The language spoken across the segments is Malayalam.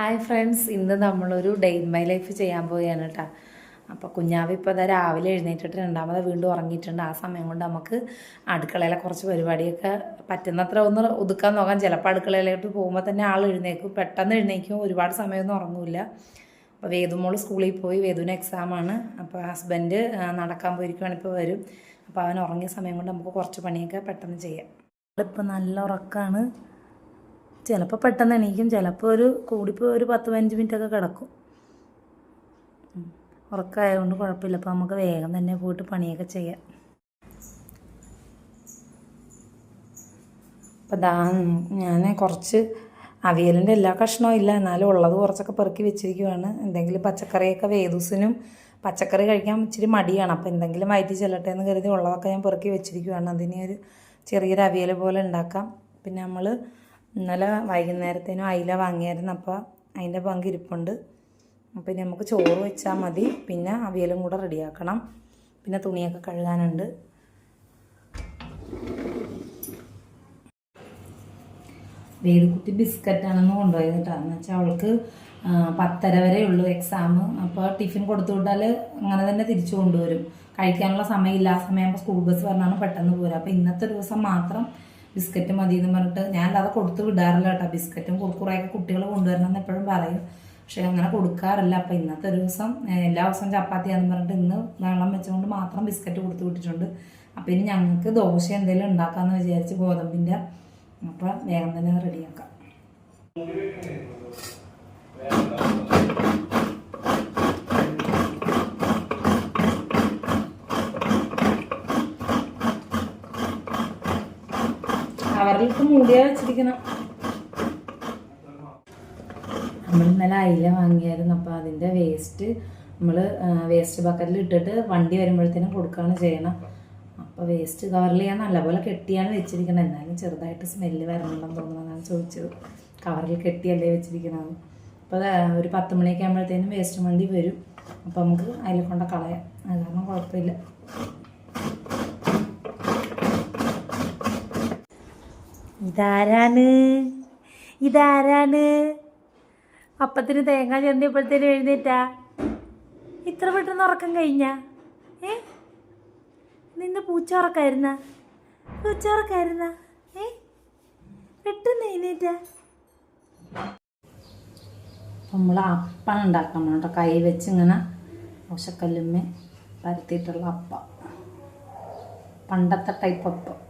ഹായ് ഫ്രണ്ട്സ് ഇന്ന് നമ്മളൊരു ഡേ ഇൻ മൈ ലൈഫ് ചെയ്യാൻ പോവുകയാണ് കേട്ടോ അപ്പോൾ കുഞ്ഞാവ് ഇപ്പോൾ ഇതാ രാവിലെ എഴുന്നേറ്റിട്ട് രണ്ടാമത് വീണ്ടും ഉറങ്ങിയിട്ടുണ്ട്. ആ സമയം കൊണ്ട് നമുക്ക് അടുക്കളയിലെ കുറച്ച് പരിപാടിയൊക്കെ പറ്റുന്നത്ര ഒന്ന് ഒതുക്കാൻ നോക്കാം. ചിലപ്പോൾ അടുക്കളയിലോട്ട് പോകുമ്പോൾ തന്നെ ആൾ എഴുന്നേക്കും പെട്ടെന്ന് എഴുന്നേക്കും ഒരുപാട് സമയമൊന്നും ഉറങ്ങില്ല. അപ്പോൾ വേദുമോൾ സ്കൂളിൽ പോയി. വേദുവിന് എക്സാമാണ് അപ്പോൾ ഹസ്ബൻഡ് നടക്കാൻ പോയിരിക്കുകയാണ് ഇപ്പോൾ വരും. അപ്പോൾ അവൻ ഉറങ്ങിയ സമയം കൊണ്ട് നമുക്ക് കുറച്ച് പണിയൊക്കെ പെട്ടെന്ന് ചെയ്യാം. ഇപ്പോൾ നല്ല ഉറക്കമാണ് ചിലപ്പോൾ പെട്ടെന്ന് എണീക്കും ചിലപ്പോൾ ഒരു കൂടിപ്പോൾ ഒരു പത്ത് പതിനഞ്ച് മിനിറ്റൊക്കെ കിടക്കും. ഉറക്കമായതുകൊണ്ട് കുഴപ്പമില്ല. അപ്പോൾ നമുക്ക് വേഗം തന്നെ പോയിട്ട് പണിയൊക്കെ ചെയ്യാം. അപ്പം ദാ ഞാൻ കുറച്ച് അവിയലിന്റെ എല്ലാ കഷ്ണവും ഇല്ല. എന്നാലും ഉള്ളത് കുറച്ചൊക്കെ പെറുക്കി വെച്ചിരിക്കുവാണ്. എന്തെങ്കിലും പച്ചക്കറിയൊക്കെ വേദൂസിനും പച്ചക്കറി കഴിക്കാൻ ഇച്ചിരി മടിയാണ്. അപ്പോൾ എന്തെങ്കിലും വയറ്റി ചെല്ലട്ടെ എന്ന് കരുതി ഉള്ളതൊക്കെ ഞാൻ പെറുക്കി വെച്ചിരിക്കുവാണ്. അതിനെ ഒരു ചെറിയൊരു അവിയൽ പോലെ ഉണ്ടാക്കാം. പിന്നെ നമ്മൾ ഇന്നലെ വൈകുന്നേരത്തേനും അയില വാങ്ങിയായിരുന്നു അപ്പോൾ അതിന്റെ പങ്ക് ഇരിപ്പുണ്ട്. അപ്പോൾ ഇനി നമുക്ക് ചോറ് വെച്ചാൽ മതി. പിന്നെ അവിയലും കൂടെ റെഡിയാക്കണം. പിന്നെ തുണിയൊക്കെ കഴുകാനുണ്ട്. വേദിക്കുട്ടി ബിസ്ക്കറ്റാണെന്ന് കൊണ്ടുപോയത് കേട്ടോ. എന്ന് വെച്ചാൽ അവൾക്ക് പത്തര വരെ ഉള്ളൂ എക്സാം അപ്പോൾ ടിഫിൻ കൊടുത്തു വിട്ടാൽ അങ്ങനെ തന്നെ തിരിച്ചു കൊണ്ടുവരും. കഴിക്കാനുള്ള സമയമില്ല. ആ സമയം സ്കൂൾ ബസ് പറഞ്ഞാണ് പെട്ടെന്ന് പോരുക. അപ്പോൾ ഇന്നത്തെ ദിവസം മാത്രം ബിസ്ക്കറ്റ് മതി എന്ന് പറഞ്ഞിട്ട് ഞാൻ അത് കൊടുത്ത് വിടാറില്ല കേട്ടോ. ബിസ്ക്കറ്റും കുറുക്കുറയൊക്കെ കുട്ടികൾ കൊണ്ടുവരണം എന്ന് എപ്പോഴും പറയും. പക്ഷെ അങ്ങനെ കൊടുക്കാറില്ല. അപ്പോൾ ഇന്നത്തെ ഒരു ദിവസം എല്ലാ ദിവസവും ചപ്പാത്തിയാന്ന് പറഞ്ഞിട്ട് ഇന്ന് വെള്ളം വെച്ചുകൊണ്ട് മാത്രം ബിസ്ക്കറ്റ് കൊടുത്തു വിട്ടിട്ടുണ്ട്. അപ്പോൾ ഇനി ഞങ്ങൾക്ക് ദോശ എന്തെങ്കിലും ഉണ്ടാക്കാമെന്ന് വിചാരിച്ച് ഗോതമ്പിന്റെ അപ്പോൾ വേഗം തന്നെ റെഡിയാക്കാം കവറിലിട്ട് മൂടിയാ വെച്ചിരിക്കണം. നമ്മൾ ഇന്നലെ അയില വാങ്ങിയായിരുന്നു. അപ്പോൾ അതിന്റെ വേസ്റ്റ് നമ്മൾ വേസ്റ്റ് ബക്കറ്റിൽ ഇട്ടിട്ട് വണ്ടി വരുമ്പോഴത്തേനും കൊടുക്കുകയാണ് ചെയ്യണം. അപ്പോൾ വേസ്റ്റ് കവറിൽ ഞാൻ നല്ലപോലെ കെട്ടിയാണ് വെച്ചിരിക്കണം. എന്നാലും ചെറുതായിട്ട് സ്മെല്ല് വരണുണ്ടെന്ന് തോന്നുന്നതാണ് ചോദിച്ചത്. കവറിൽ കെട്ടിയല്ലേ വെച്ചിരിക്കണത് അപ്പോൾ ഒരു പത്ത് മണിയൊക്കെ ആകുമ്പോഴത്തേനും വേസ്റ്റ് വണ്ടി വരും. അപ്പോൾ നമുക്ക് അതിൽ കൊണ്ട കളയാം. അത് കാരണം കുഴപ്പമില്ല. ഇതാരാണ്? ഇതാരാണ്? അപ്പത്തിന് തേങ്ങ ചെന്നപ്പോഴത്തേനും എഴുന്നേറ്റാ. ഇത്ര പെട്ടെന്ന് ഉറക്കം കഴിഞ്ഞ? ഏ? നിന്ന് പൂച്ച ഉറക്കായിരുന്ന പൂച്ച ഉറക്കായിരുന്ന ഏ? പെട്ടെന്ന് എഴുന്നേറ്റാ. നമ്മൾ അപ്പം ഉണ്ടാക്കണം. കേട്ടോ കൈ വെച്ച് ഇങ്ങനെ ഓശക്കല്ലുമ്മ പരത്തിയിട്ടുള്ള അപ്പം. പണ്ടത്തെ ടൈപ്പ് അപ്പം.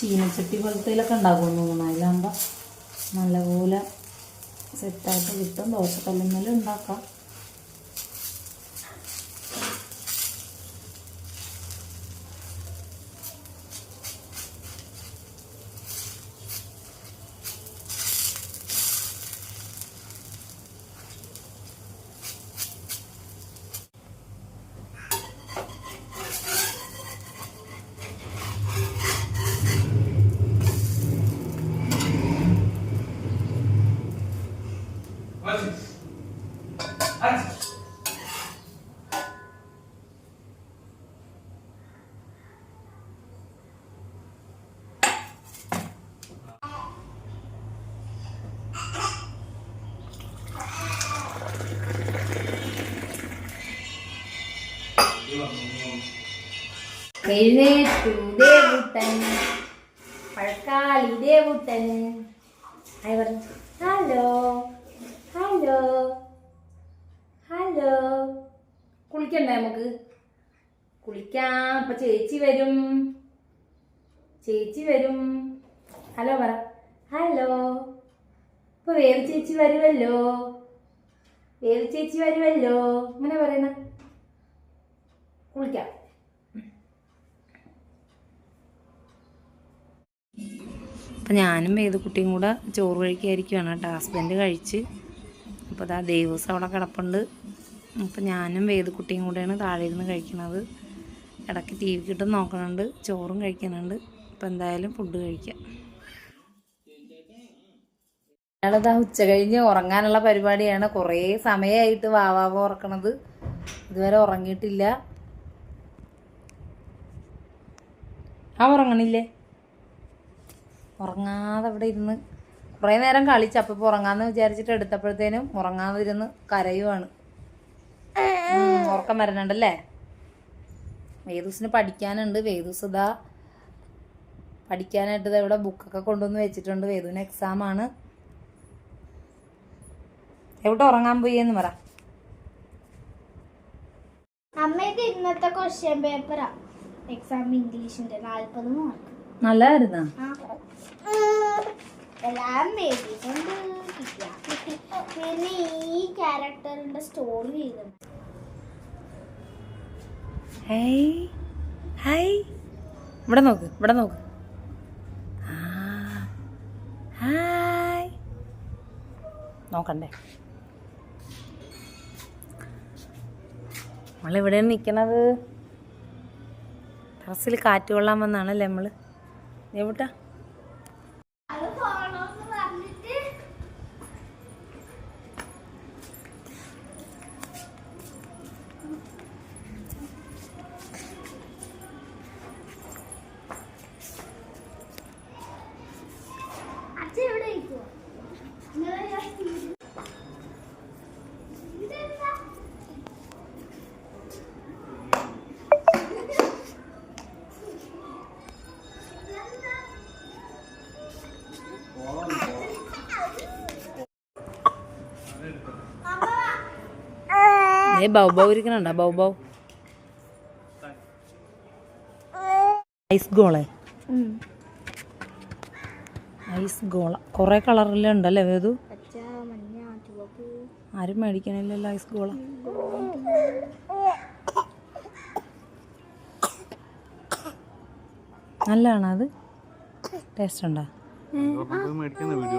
ചീനച്ചട്ടി പോലത്തേലൊക്കെ ഉണ്ടാകും തോന്നുന്നു. നല്ലപോലെ സെറ്റായിട്ട് കിട്ടും. ദോശക്കല്ലുമ്മേലും ഉണ്ടാക്കാം. എഴുന്നേറ്റു ദേവുട്ടൻ പഴക്കാളി ദേവുട്ടൻ ഹായ് പറഞ്ഞു ഹലോ ഹലോ ഹലോ. കുളിക്കണ്ടേ നമുക്ക്? കുളിക്കാം. ഇപ്പൊ ചേച്ചി വരും. ചേച്ചി വരും. ഹലോ പറ. ഹലോ. ഇപ്പൊ വേറെ ചേച്ചി വരുമല്ലോ വേറെ ചേച്ചി വരുമല്ലോ അങ്ങനെ പറയുന്ന കുളിക്കാം. അപ്പം ഞാനും വേദക്കുട്ടിയും കൂടെ ചോറ് കഴിക്കുകയായിരിക്കുവാണ് കേട്ടോ. ഹസ്ബൻഡ് കഴിച്ച്. അപ്പോൾ അതാ ദേവൂസ് അവിടെ കിടപ്പുണ്ട്. അപ്പം ഞാനും വേദക്കുട്ടിയും കൂടെയാണ് താഴെ ഇരുന്ന് കഴിക്കുന്നത് ഇടയ്ക്ക് ടി വി കിട്ടും നോക്കണുണ്ട്. ചോറും കഴിക്കുന്നുണ്ട് അപ്പം എന്തായാലും ഫുഡ് കഴിക്കാം. അയാളിതാ ഉച്ച കഴിഞ്ഞ് ഉറങ്ങാനുള്ള പരിപാടിയാണ്. കുറേ സമയമായിട്ട് വാവാവ ഉറക്കണത്. ഇതുവരെ ഉറങ്ങിയിട്ടില്ല. ആ ഉറങ്ങണില്ലേ? ഉറങ്ങാതെ അവിടെ ഇരുന്ന് കുറേ നേരം കളിച്ച്. അപ്പം ഇപ്പോൾ ഉറങ്ങാമെന്ന് വിചാരിച്ചിട്ട് എടുത്തപ്പോഴത്തേനും ഉറങ്ങാതെ ഇരുന്ന് കരയുവാണ് ഉറക്കം വരണുണ്ടല്ലേ? വേദൂസിന് പഠിക്കാനുണ്ട്. വേദൂസ് ഇതാ പഠിക്കാനായിട്ട് ഇവിടെ ബുക്കൊക്കെ കൊണ്ടുവന്ന് വെച്ചിട്ടുണ്ട്. വേദുവിന് എക്സാം ആണ്. എവിടെ ഉറങ്ങാൻ പോയി എന്ന് പറ. അമ്മ ഇന്നത്തെ ക്വസ്റ്റ്യൻ പേപ്പറാ എക്സാം ഇംഗ്ലീഷിന്റെ നാൽപ്പത് മാർക്ക് നല്ലതായിരുന്നാ എല്ലാം എഴുതിയിട്ടുണ്ട് പിന്നെ ഈ ക്യാരക്ടറിന്റെ സ്റ്റോറി എഴുതണം. ഹേയ്. ഇവിടെ നോക്ക് ഇവിടെ നോക്ക്. ഹായ്. നോക്കണ്ടേ. നമ്മളിവിടെ നിൽക്കണത് ടെറസിൽ കാറ്റ് കൊള്ളാൻ വന്നാണല്ലേ നമ്മൾ എവിട്ടാ ഏ ബൗബൗ ഇരിക്കണുണ്ടോ? ബൗബൗ ഐസ് ഗോളേ ഐസ് ഗോള കുറേ കളറിലുണ്ടല്ലേ പച്ച മഞ്ഞ ചുവപ്പ്. ആരും മേടിക്കണില്ലല്ലോ ഐസ് ഗോള നല്ലതാണോ അത്? ടേസ്റ്റ് ഉണ്ടോ?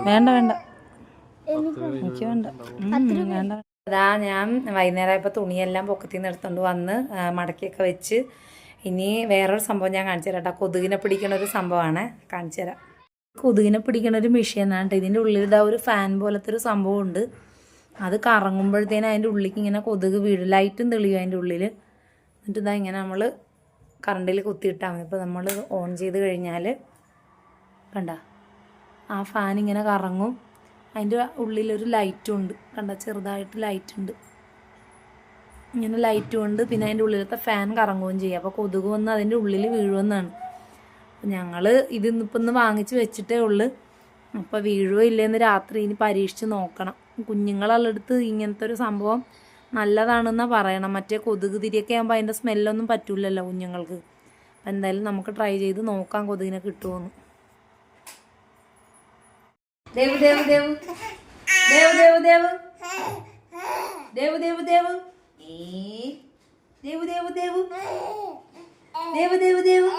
വേണ്ട വേണ്ട. എനിക്ക് വേണ്ട വേണ്ട. അതാ ഞാൻ വൈകുന്നേരമായപ്പോൾ തുണിയെല്ലാം പൊക്കത്തിൽ നിന്ന് എടുത്തുകൊണ്ട് വന്ന് മടക്കിയൊക്കെ വെച്ച്. ഇനി വേറൊരു സംഭവം ഞാൻ കാണിച്ചു തരാം കേട്ടോ കൊതുകിനെ പിടിക്കണ ഒരു സംഭവമാണ് കാണിച്ചു തരാം. കൊതുകിനെ പിടിക്കണ ഒരു മെഷീനാണ് കേട്ടോ. ഇതിന്റെ ഉള്ളിൽ ഇതാ ഒരു ഫാൻ പോലത്തെ ഒരു സംഭവം ഉണ്ട് അത് കറങ്ങുമ്പോഴത്തേനും അതിന്റെ ഉള്ളിലേക്ക് ഇങ്ങനെ കൊതുക് വീഴും. ലൈറ്റും തെളിയും അതിന്റെ ഉള്ളിൽ എന്നിട്ട് ഇതാ ഇങ്ങനെ നമ്മൾ കറണ്ടിൽ കുത്തിയിട്ടാൽ മതി. ഇപ്പോൾ നമ്മൾ ഓൺ ചെയ്ത് കഴിഞ്ഞാൽ കണ്ട ആ ഫാൻ ഇങ്ങനെ കറങ്ങും. അതിന്റെ ഉള്ളിലൊരു ലൈറ്റും ഉണ്ട് കണ്ട? ചെറുതായിട്ട് ലൈറ്റ് ഉണ്ട് ഇങ്ങനെ ലൈറ്റും ഉണ്ട് പിന്നെ അതിന്റെ ഉള്ളിലത്തെ ഫാൻ കറങ്ങുകയും ചെയ്യും. അപ്പോൾ കൊതുക് വന്ന് അതിന്റെ ഉള്ളിൽ വീഴുമെന്നാണ്. ഞങ്ങൾ ഇത് ഇന്ന് വാങ്ങിച്ച് വെച്ചിട്ടേ ഉള്ളൂ. അപ്പോൾ വീഴുവോ ഇല്ലേന്ന് രാത്രി ഇനി പരീക്ഷിച്ച് നോക്കണം. കുഞ്ഞുങ്ങളുള്ളടുത്ത് ഇങ്ങനത്തെ ഒരു സംഭവം നല്ലതാണെന്നാണ് പറയണം. മറ്റേ കൊതുക് തിരിയൊക്കെ ആകുമ്പോൾ അതിന്റെ സ്മെല്ലൊന്നും പറ്റില്ലല്ലോ കുഞ്ഞുങ്ങൾക്ക്. അപ്പം എന്തായാലും നമുക്ക് ട്രൈ ചെയ്ത് നോക്കാം കൊതുകിനെ കിട്ടുമോന്ന് ദേവ് ദേവ് ദേവ് ദേവ് ദേവ് ദേവ് ദേവ് ദേവ് ദേവ് ദേവ് ദേവ് ദേവ് ദേവ് ദേവ് ദേവ്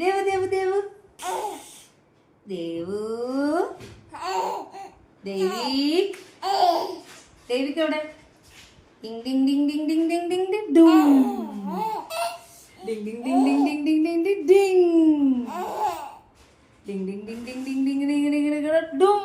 ദേവ് ദേവ് ദേവ് ദേവു ദേവി ദേവിക്ക് എവിടെ ഡിങ് ഡിങ് ഡിങ് ഡിങ് ഡിങ് ഡിങ് ഡിങ് ഡിങ് ഡും ഡിങ് ഡിങ് ഡിങ് ഡിങ് ഡിങ് ഡിങ് ഡിങ് ഡിങ് ഡിങ് ഡിങ് ഡിങ് ഡിങ് ഡിങ് ഡിങ് ഡിങ് ഡിങ് ഡിങ് ഡിങ് ഡും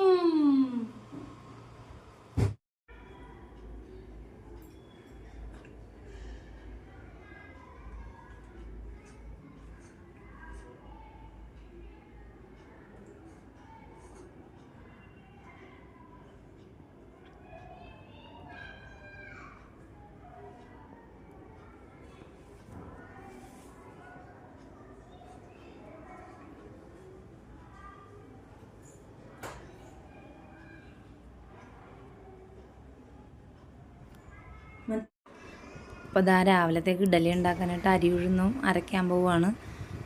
അപ്പോൾ ഇതാ രാവിലത്തേക്ക് ഇഡലി ഉണ്ടാക്കാനായിട്ട് അരി ഉഴുന്നും അരയ്ക്കാൻ പോവുകയാണ്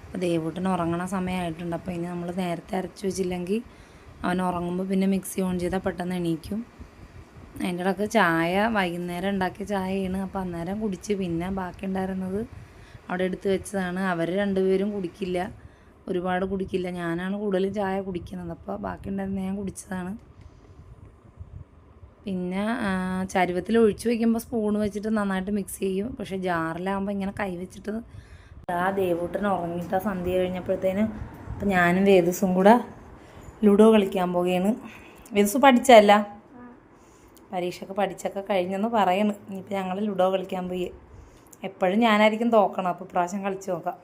അപ്പോൾ ദേവൂട്ടൻ ഉറങ്ങണ സമയമായിട്ടുണ്ട് അപ്പോൾ ഇനി നമ്മൾ നേരത്തെ അരച്ച് വെച്ചില്ലെങ്കിൽ അവൻ ഉറങ്ങുമ്പോൾ പിന്നെ മിക്സി ഓൺ ചെയ്താൽ പെട്ടെന്ന് എണീക്കും. അതിന്റെ ഇടയ്ക്ക് ചായ വൈകുന്നേരം ഉണ്ടാക്കിയ ചായയാണ്. അപ്പോൾ അന്നേരം കുടിച്ച് പിന്നെ ബാക്കി ഉണ്ടായിരുന്നത് അവിടെ എടുത്ത് വെച്ചതാണ്. അവർ രണ്ടുപേരും കുടിക്കില്ല. ഒരുപാട് കുടിക്കില്ല. ഞാനാണ് കൂടുതലും ചായ കുടിക്കുന്നത്. അപ്പോൾ ബാക്കി ഉണ്ടായിരുന്നത് ഞാൻ കുടിച്ചതാണ്. പിന്നെ ചരുവത്തിൽ ഒഴിച്ചു വയ്ക്കുമ്പോൾ സ്പൂൺ വെച്ചിട്ട് നന്നായിട്ട് മിക്സ് ചെയ്യും. പക്ഷെ ജാറിലാകുമ്പോൾ ഇങ്ങനെ കൈ വെച്ചിട്ട് ആ ദേവൂട്ടൻ ഉറങ്ങിയിട്ട് ആ സന്ധ്യ കഴിഞ്ഞപ്പോഴത്തേന് അപ്പം ഞാനും വേദസും കൂടെ ലുഡോ കളിക്കാൻ പോവുകയാണ് വേദസ് പഠിച്ചല്ല പരീക്ഷയൊക്കെ പഠിച്ചൊക്കെ കഴിഞ്ഞെന്ന് പറയണ്. ഇനിയിപ്പോൾ ഞങ്ങൾ ലുഡോ കളിക്കാൻ പോയി. എപ്പോഴും ഞാനായിരിക്കും തോക്കണം. അപ്പോൾ പ്രാവശ്യം കളിച്ച് നോക്കാം.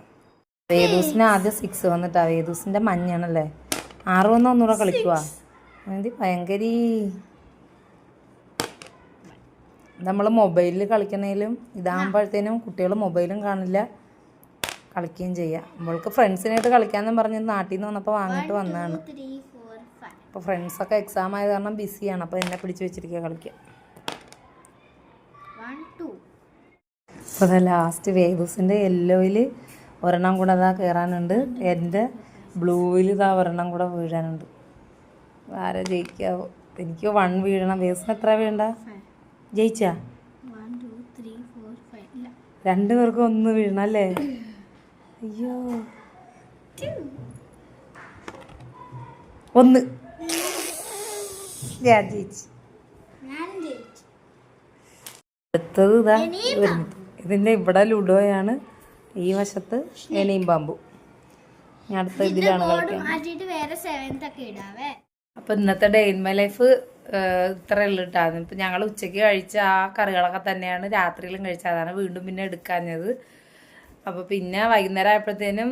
വേദൂസിന് ആദ്യം സിക്സ് വന്നിട്ടാ. വേദൂസിന്റെ മഞ്ഞാണല്ലേ? ആറ് വന്ന് ഒന്നുകൂടെ കളിക്കുക എന്തി ഭയങ്കരീ. നമ്മൾ മൊബൈലിൽ കളിക്കുന്നതിലും ഇതാകുമ്പോഴത്തേനും കുട്ടികൾ മൊബൈലും കാണില്ല. കളിക്കുകയും ചെയ്യാം. നമ്മൾക്ക് ഫ്രണ്ട്സിനായിട്ട് കളിക്കാമെന്ന് പറഞ്ഞ് നാട്ടിൽ നിന്ന് വന്നപ്പോൾ വാങ്ങിയിട്ട് വന്നതാണ്. അപ്പോൾ ഫ്രണ്ട്സൊക്കെ എക്സാം ആയത് കാരണം ബിസിയാണ്. അപ്പോൾ എന്നെ പിടിച്ച് വെച്ചിരിക്കുക കളിക്കുക അപ്പോൾ അതാ ലാസ്റ്റ് വേദൂസിന്റെ യെല്ലോയിൽ ഒരെണ്ണം കൂടെ അതാ കയറാനുണ്ട്. എന്റെ ബ്ലൂവിൽ ഇതാ ഒരെണ്ണം കൂടെ വീഴാനുണ്ട്. ആരാ ജയിക്കാവോ? എനിക്ക് വൺ വീഴണം. വേവ്സിന് എത്ര വീഴണ്ട? ജയിച്ചാ? രണ്ടു പേർക്കും ഒന്ന് വീഴണം അല്ലേ അയ്യോ. ഒന്ന്. ഞാൻ ജയിച്ചു. അടുത്തത് ഇതാ ഇതിന്റെ ഇവിടെ ലുഡോയാണ്. ഈ വശത്ത് എണിയും പാമ്പു. അടുത്ത ഇതിലാണ് കളിക്കുന്നത് അപ്പോൾ ഇന്നത്തെ ഡേ ഇൻ മൈ ലൈഫ് ഇത്ര ഉള്ളു ഇട്ടായിരുന്നു ഇപ്പം ഞങ്ങൾ ഉച്ചയ്ക്ക് കഴിച്ച ആ കറികളൊക്കെ തന്നെയാണ് രാത്രിയിലും കഴിച്ചത്. അതാണ് വീണ്ടും പിന്നെ എടുക്കാഞ്ഞത്. അപ്പോൾ പിന്നെ വൈകുന്നേരം ആയപ്പോഴത്തേനും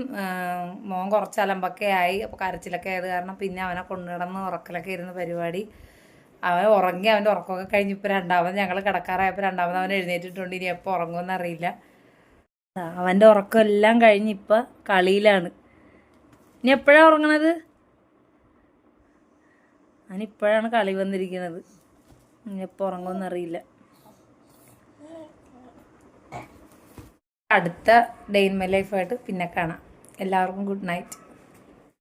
മോൻ കുറച്ച് അലമ്പൊക്കെ ആയി. അപ്പോൾ കരച്ചിലൊക്കെ ആയത് കാരണം പിന്നെ അവനെ കൊണ്ടുകിടന്ന് ഉറക്കലൊക്കെ ഇരുന്ന പരിപാടി. അവൻ ഉറങ്ങി അവന്റെ ഉറക്കമൊക്കെ കഴിഞ്ഞ് ഇപ്പോൾ രണ്ടാമത് ഞങ്ങൾ കിടക്കാറായപ്പോൾ രണ്ടാമത് അവൻ എഴുന്നേറ്റിട്ടുണ്ട്. ഇനി എപ്പോൾ ഉറങ്ങുമെന്ന് അറിയില്ല. അവന്റെ ഉറക്കം എല്ലാം കഴിഞ്ഞ് ഇപ്പം കളിയിലാണ്. ഇനി എപ്പോഴാണ് ഉറങ്ങണത്? അവനിപ്പോഴാണ് കളി വന്നിരിക്കുന്നത്. എപ്പോൾ ഉറങ്ങുമെന്നറിയില്ല അടുത്ത ഡെയിൻ മൈ ലൈഫായിട്ട് പിന്നെ കാണാം. എല്ലാവർക്കും ഗുഡ് നൈറ്റ്.